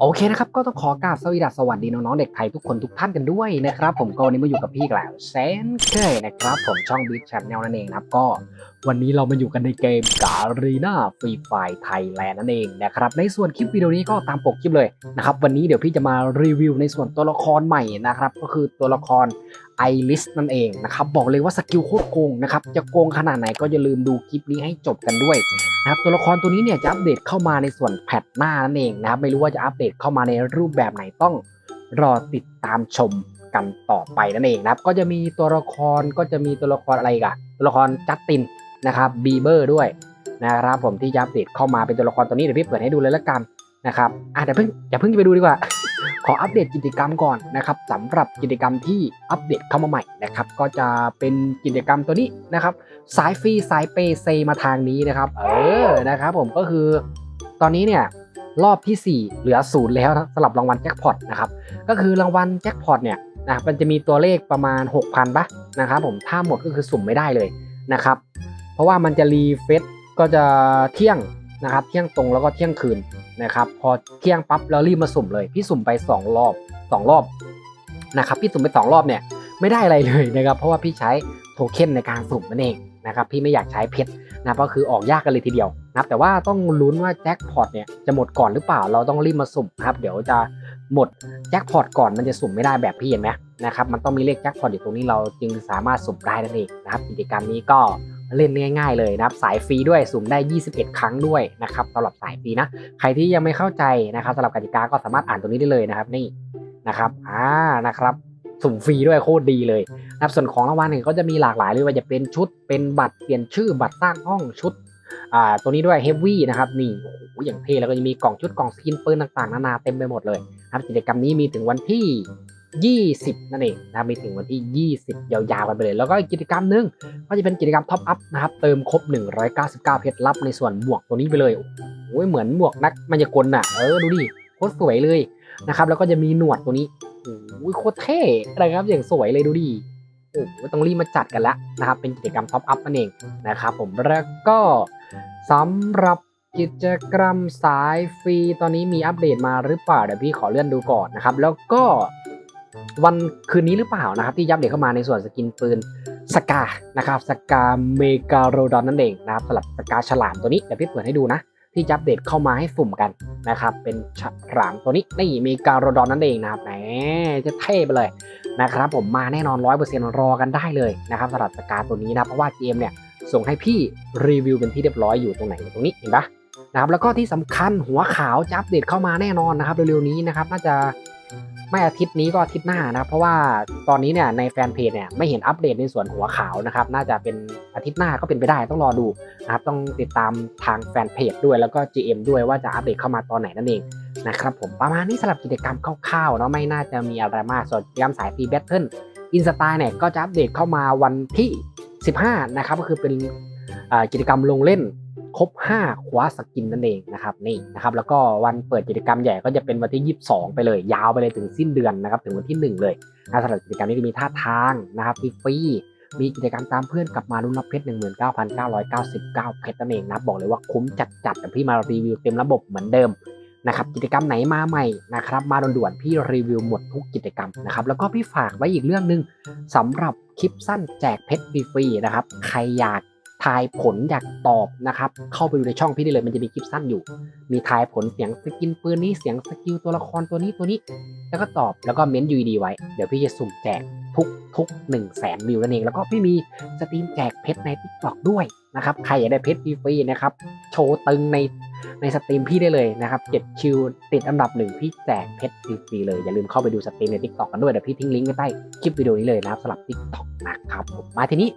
โอเคนะครับก็ต้องขอกราบสวีดัสสวัสดีน้องๆเด็กไทยทุกคนทุกท่านกันด้วยนะครับผมก็วันนี้มาอยู่กับพี่อีกแล้วเซนเคยนะครับผมช่องบิ๊กชันแนลนั่นเองนะครับก็วันนี้เรามาอยู่กันในเกมการีนาฟรีไฟไทยแลนด์นั่นเองนะครับในส่วนคลิปวิดีโอนี้ก็ตามปกคลิปเลยนะครับวันนี้เดี๋ยวพี่จะมารีวิวในส่วนตัวละครใหม่นะครับก็คือตัวละคร ไอริสนั่นเองนะครับบอกเลยว่าสกิลโคตรโกงนะครับจะโกงขนาดไหนก็อย่าลืมดูคลิปนี้ให้จบกันด้วยนะครับตัวละครตัวนี้เนี่ยจะอัปเดตเข้ามาในส่วนแพทหน้านั่นเองนะครับไม่รู้ว่าจะอัปเดตเข้ามาในรูปแบบไหนต้องรอติดตามชมกันต่อไปนั่นเองนะครับก็จะมีตัวละครก็จะมีตัวละครอะไรกันตัวละครจัสตินนะครับบีเบอร์ด้วยนะครับผมที่จะอัปเดตเข้ามาเป็นตัวละครตัวนี้เดี๋ยวพี่เปิดให้ดูเลยละกันนะครับอะเดี๋ยวเพิ่งอย่าเพิ่งไปดูดีกว่า ขออัปเดตกิจกรรมก่อนนะครับสำหรับกิจกรรมที่อัปเดตเข้ามาใหม่นะครับก็จะเป็นกิจกรรมตัวนี้นะครับสายฟรีสายเปย์เซมาทางนี้นะครับ เออนะครับผมก็คือตอนนี้เนี่ยรอบที่ 4 เหลือศูนย์แล้วสำหรับรางวัลแจ็คพอตนะครับก็คือรางวัลแจ็คพอตเนี่ยนะมันจะมีตัวเลขประมาณ 6,000ปะนะครับผมถ้าหมดก็คือสุ่มไม่ได้เลยนะครับเพราะว่ามันจะรีเฟซก็จะเที่ยง นะครับเที่ยงตรงแล้วก็เที่ยงคืนนะครับพอเที่ยงปั๊บเรารีบมาสุ่มเลย พี่สุ่มไป 2 รอบ 2 รอบนะครับพี่สุ่มไป 2 รอบเนี่ยไม่ได้อะไรเลยนะครับเพราะว่าพี่ใช้โทเค็นในการสุ่มนั่นเองนะครับพี่ไม่อยากใช้เพชรนะก็คือออกยากกันเลยทีเดียวนะครับแต่ว่าต้องลุ้นว่าแจ็คพอตเนี่ยจะหมดก่อนหรือเปล่าเราต้องรีบมาสุ่มครับเดี๋ยวจะหมดแจ็คพอตก่อนมันจะสุ่มไม่ได้แบบพี่เห็นไหมนะครับมันต้องมีเลขแจ็คพอตอยู่ตรงนี้เราจึงสามารถสุ่มได้นั่นเองนะครับกิจกรรมนี้ก็ เล่นง่ายๆเลยนะครับสายฟรีด้วยสุ่มได้ 21 ครั้งด้วยนะครับสำหรับสายฟรีนะใครที่ยังไม่เข้าใจนะครับสำหรับกติกาก็สามารถอ่านตรงนี้ได้เลยนะครับนี่นะครับอ่านะครับสุ่มฟรีด้วยโคตรดีเลยนะครับส่วนของรางวัลเนี่ยก็จะมีหลากหลายเลยว่าจะเป็นชุดเป็นบัตรเปลี่ยนชื่อบัตรสร้างห้องชุดอ่าตัวนี้ด้วยเฮฟวี่นะครับนี่โอ้โหอย่างเท่แล้วก็จะมีกล่องชุดกล่องสกินปืนต่างๆนานาเต็มไปหมดเลยนะครับกิจกรรมนี้มีถึงวันที่ 20 นั่นเองนะมีถึงวันที่ 20 ยาวๆกันไปเลย แล้วก็กิจกรรมหนึงก็จะเป็นกิจกรรมท็อปอัพนะครับ เติมครบ 199 เพชรรับในส่วนหมวกตัวนี้ไปเลยโอ้ยเหมือนหมวกนักมายากลน่ะ เออดูดิโคตรสวยเลยนะครับแล้วก็จะมีหนวดตัวนี้โอ้ยโคตรเท่นะครับอย่างสวยเลยดูดิโอ้โหต้องรีบมาจัดกันละนะครับเป็นกิจกรรมท็อปอัพนั่นเองนะครับผมแล้วก็สำหรับกิจกรรมสายฟรีตอนนี้มีอัปเดตมาหรือเปล่าเดี๋ยวพี่ขอเลื่อนดูก่อนนะครับ แล้วก็ วันคืนนี้หรือเปล่านะครับ ที่ยับเด็กเข้ามาในส่วนสกินปืนสกานะครับสกาเมกาโรดอนนั่นเองนะครับสำหรับสกาฉลามตัวนี้เดี๋ยวพี่เปิดให้ดูนะ ที่จะอัปเดตเข้ามาให้สุ่มกันนะครับ เป็นฉลามตัวนี้นี่เมกาโรดอนนั่นเองนะครับแหมจะเท่ไปเลยนะครับผมมาแน่นอนร้อยเปอร์เซ็นต์รอกันได้เลยนะครับสำหรับสกาตัวนี้นะเพราะว่าเกมเนี่ยส่งให้พี่รีวิวเป็นที่เรียบร้อยอยู่ตรงไหนตรงนี้เห็นปะนะครับแล้วก็ที่สำคัญหัวขาวจะอัปเดตเข้ามาแน่นอนนะครับเร็วๆนี้นะครับน่าจะ ไม่อาทิตย์นี้ก็อาทิตย์หน้านะครับเพราะว่าตอนนี้เนี่ยในแฟนเพจเนี่ยไม่เห็นอัปเดตในส่วนหัวขาวนะครับน่าจะเป็นอาทิตย์หน้าก็เป็นไปได้ต้องรอดูนะครับต้องติดตามทางแฟนเพจด้วยแล้วก็ GM ด้วยว่าจะอัปเดตเข้ามาตอนไหนนั่นเองนะครับผมประมาณนี้สำหรับกิจกรรมคร่าวๆเนาะไม่น่าจะมีอะไรมากส่วนกิจกรรมสายฟรีแบทเทิลอินสตาเนี่ยก็จะอัปเดตเข้ามาวันที่ 15 นะครับก็คือเป็นกิจกรรมลงเล่น ครบ 5 คว้าสกินนั่นเองนะครับนี่นะครับแล้วก็วันเปิดกิจกรรมใหญ่ก็จะเป็นวันที่ 22 ไปเลย ยาวไปเลยถึงสิ้นเดือนนะครับถึงวันที่ 1 เลยนะสำหรับกิจกรรมนี้จะมีท่าทางนะครับฟรีมีกิจกรรมตามเพื่อนกลับมาลุ้นรับเพชร 19,999 เพชรนั่นเองนะบอกเลยว่าคุ้มจัดๆแต่พี่มารีวิวเต็มระบบเหมือนเดิมนะครับกิจกรรมไหนมาใหม่นะครับมาด่วนๆพี่รีวิวหมดทุกกิจกรรมนะครับแล้วก็พี่ฝากไว้อีกเรื่องหนึ่งสำหรับคลิปสั้นแจกเพชรฟรีๆนะครับใครอยาก ทายผลอยากตอบนะครับ เข้าไปดูในช่องพี่ได้เลย มันจะมีคลิปสั้นอยู่ มีทายผลเสียงสกินปืนนี้เสียงสกิลตัวละครตัวนี้ตัวนี้ แล้วก็ตอบแล้วก็เม้นต์ UID ไว้ เดี๋ยวพี่จะสุ่มแจกทุกทุกหนึ่งแสนวิวนั่นเอง แล้วก็พี่มีสตรีมแจกเพชรในทิกตอกด้วยนะครับ ใครอยากได้เพชรฟรีๆนะครับ โชว์ตึงในในสตรีมพี่ได้เลยนะครับเจ็ดคิวติดอันดับหนึ่งพี่แจกเพชรฟรีเลย อย่าลืมเข้าไปดูสตรีมใน TikTok กันด้วยเดี๋ยวพี่ทิ้งลิงก์ไว้ใต้คลิปวิดีโอนี้เลยนะครับสำหรับ TikTok นะครับผมมาทีนี้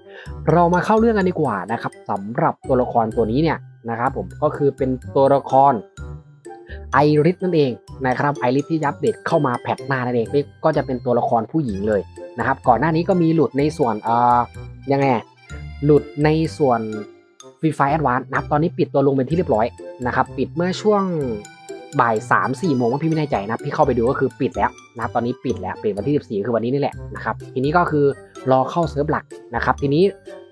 เรามาเข้าเรื่องกันดีกว่านะครับสำหรับตัวละครตัวนี้เนี่ยนะครับผมก็คือเป็นตัวละครไอริสนั่นเองนะครับไอริสที่ยับเดตเข้ามาแพทหน้านั่นเองก็จะเป็นตัวละครผู้หญิงเลยนะครับก่อนหน้านี้ก็มีหลุดในส่วนเอ่อยังไงหลุดในส่วน ฟรีไฟแอดวานนะครับตอนนี้ปิดตัวลงเป็นที่เรียบร้อยนะครับปิดเมื่อช่วงบ่าย3ามสี่โมงว่าพี่ไม่แน่ใจนะพี่เข้าไปดูก็คือปิดแล้วนะครับตอนนี้ปิดแล้วปิดวันที่ 14 คือวันนี้นี่แหละนะครับทีนี้ก็คือรอเข้าเซิร์ฟหลักนะครับทีนี้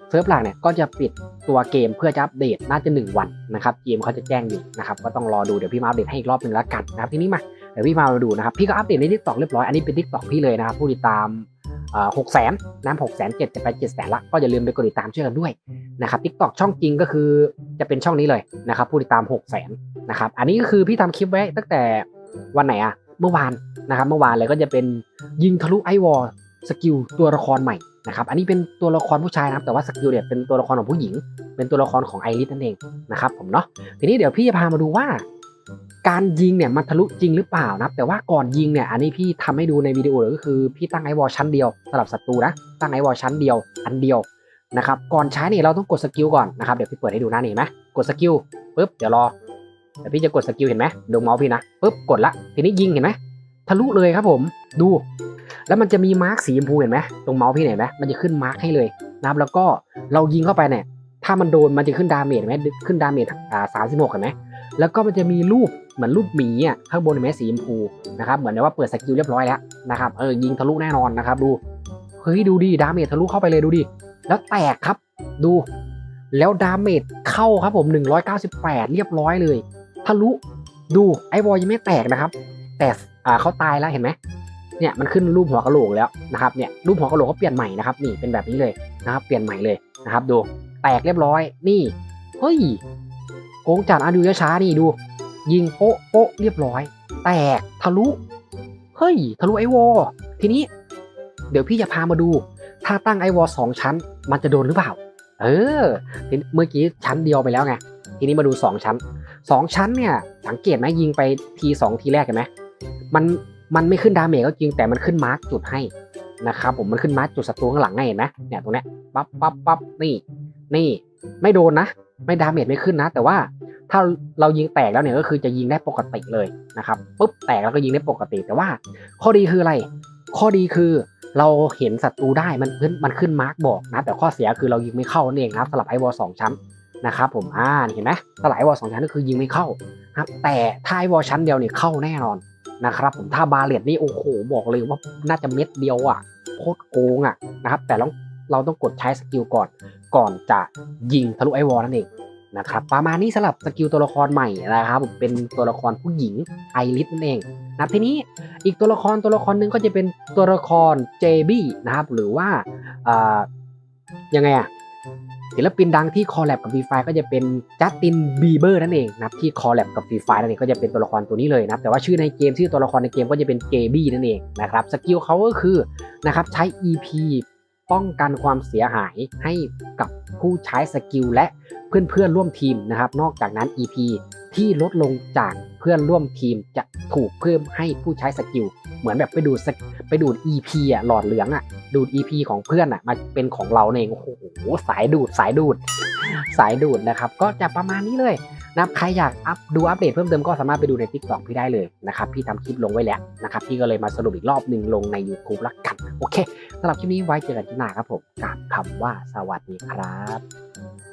เซิร์ฟหลักเนี่ยก็จะปิดตัวเกมเพื่อจะอัปเดตน่าจะ 1 วันนะครับเกมเขาจะแจ้งอยู่นะครับก็ต้องรอดูเดี๋ยวพี่มาอัปเดตให้อีกรอบหนึ่งแล้วกันนะครับทีนี้มาเดี๋ยวพี่มาดูนะครับพี่ก็อัปเดตในทิกตอกเรียบร้อยอันนี้เป็นทิกตอกพี่เลยนะครับผู้ติดตาม หกแสนน้ำหกแสนเจ็ดจะไปเจ็ดแสนละก็อย่าลืมไปกดติดตามช่วยกันด้วยนะครับทิกตอกช่องจริงก็คือจะเป็นช่องนี้เลยนะครับผู้ติดตามหกแสนนะครับอันนี้ก็คือพี่ทำคลิปไว้ตั้งแต่วันไหนอะเมื่อวานนะครับเมื่อวานเลยก็จะเป็นยิงทะลุไอวอลสกิลตัวละครใหม่นะครับอันนี้เป็นตัวละครผู้ชายนะครับแต่ว่าสกิลเนี่ยเป็นตัวละครของผู้หญิง เป็นตัวละครของไอริสนั่นเองนะครับผมเนาะทีนี้เดี๋ยวพี่จะพามาดูว่า การยิงเนี่ยมันทะลุจริงหรือเปล่านะครับแต่ว่าก่อนยิงเนี่ยอันนี้พี่ทำให้ดูในวิดีโอเลยก็คือพี่ตั้งไอวอลชั้นเดียวสำหรับศัตรูนะตั้งไอวอลชั้นเดียวอันเดียวนะครับก่อนใช้เนี่ยเราต้องกดสกิลก่อนนะครับเดี๋ยวพี่เปิดให้ดูหน้านี่เห็นไหมกดสกิลปุ๊บเดี๋ยวรอเดี๋ยวพี่จะกดสกิลเห็นไหมดูเมาส์พี่นะปุ๊บกดละทีนี้ยิงเห็นไหมทะลุเลยครับผมดู แล้วมันจะมีมาร์กสีชมพูเห็นไหมตรงเมาส์พี่เห็นไหมมันจะขึ้นมาร์กให้เลยนะครับแล้วก็เรายิงเข้าไปเนี่ยถ้ามันโดนมันจะขึ้นดาเมจเห็นไหมขึ้นดาเมจอ่าสามสิบหกเห็นไหม แล้วก็มันจะมีรูปเหมือนรูปหมีอะข้างบนเห็นไหมสีชมพูนะครับเหมือนว่าเปิดสกิลเรียบร้อยแล้วนะครับเออยิงทะลุแน่นอนนะครับดูเฮ้ยดูดิดาเมจทะลุเข้าไปเลยดูดิแล้วแตกครับดู แล้วดาเมจเข้าครับผม 198 เรียบร้อยเลย ทะลุดูไอ้บอยยังไม่แตกนะครับ แต่อ่าเขาตายแล้วเห็นไหมเนี่ยมันขึ้นรูปหัวกระโหลกแล้วนะครับเนี่ยรูปหัวกระโหลกเขาเปลี่ยนใหม่นะครับนี่เป็นแบบนี้เลยนะครับ เปลี่ยนใหม่เลยนะครับ ดูแตกเรียบร้อยนี่เฮ้ย โกงจัดอะดูช้าๆนี่ดู ยิงโป๊ะโป๊ะเรียบร้อย แตกทะลุ เฮ้ย ทะลุไอวอลทีนี้ เดี๋ยวพี่จะพามาดู ถ้าตั้งไอวอลสองชั้น มันจะโดนหรือเปล่า เออเมื่อกี้ชั้นเดียวไปแล้วไงทีนี้มาดูสองชั้นสองชั้นเนี่ยสังเกตไหมยิงไปทีสองทีแรกเห็นไหมมันมันไม่ขึ้นดาเมจก็จริงแต่มันขึ้นมาร์กจุดให้นะครับผมมันขึ้นมาร์กจุดศัตรูข้างหลังให้เห็นไหมเนี่ยตรงเนี้ยปั๊บปั๊บปั๊บนี่ นี่ ไม่โดนนะ ไม่ดาเมจไม่ขึ้นนะ แต่ว่า ถ้าเรายิงแตกแล้วเนี่ยก็คือจะยิงได้ปกติเลยนะครับปุ๊บแตกแล้วก็ยิงได้ปกติ แต่ว่า ข้อดีคืออะไร ข้อดีคือเราเห็นศัตรูได้มันขึ้นมันขึ้นมาร์กบอกนะ แต่ข้อเสียคือเรายิงไม่เข้านั่นเองครับสลับไอวอลสองชั้นนะครับผมอ่าเห็นไหมสลับไอวอลสองชั้นก็คือยิงไม่เข้าครับแต่ถ้าไอวอลชั้นเดียวเนี่ยเข้าแน่นอนนะครับผมถ้าบาเลตนี่โอ้โหบอกเลยว่าน่าจะเม็ดเดียวอะโคตรโกงอะนะครับแต่เราเราต้องกดใช้สกิลก่อนก่อนจะยิงทะลุไอวอลนั่นเอง นะครับประมาณนี้สำหรับสกิลตัวละครใหม่นะครับผมเป็นตัวละครผู้หญิงไอริสนั่นเองนะทีนี้อีกตัวละครตัวละครหนึ่งก็จะเป็นตัวละครเจบี้นะครับหรือว่าอ่ายังไงอะศิลปินดังที่คอลแลบกับฟรีไฟก็จะเป็นจัสตินบีเบอร์นั่นเองนะครับที่คอลแลบกับฟรีไฟนั่นเองก็จะเป็นตัวละครตัวนี้เลยนะครับแต่ว่าชื่อในเกมชื่อตัวละครในเกมก็จะเป็นเจบี้นั่นเองนะครับสกิลเขาก็คือนะครับใช้ EP ป้องกันความเสียหายให้กับผู้ใช้สกิลและเพื่อนๆร่วมทีมนะครับ นอกจากนั้น EP ที่ลดลงจากเพื่อนร่วมทีมจะถูกเพิ่มให้ผู้ใช้สกิล เหมือนแบบไปดูดไปดูด EP อะหลอดเหลืองอะ ดูด EP ของเพื่อนอะมาเป็นของเราเองโอ้โหสายดูดสายดูด สายดูดนะครับ ก็จะประมาณนี้เลย นะครับใครอยากอัพดูอัปเดตเพิ่มเติมก็สามารถไปดูใน TikTok พี่ได้เลยนะครับพี่ทำคลิปลงไว้แล้วนะครับพี่ก็เลยมาสรุปอีกรอบหนึ่งลงใน YouTube ละกัน โอเคสำหรับคลิปนี้ไว้เจอกันที่หน้าครับผมกับคำว่าสวัสดีครับ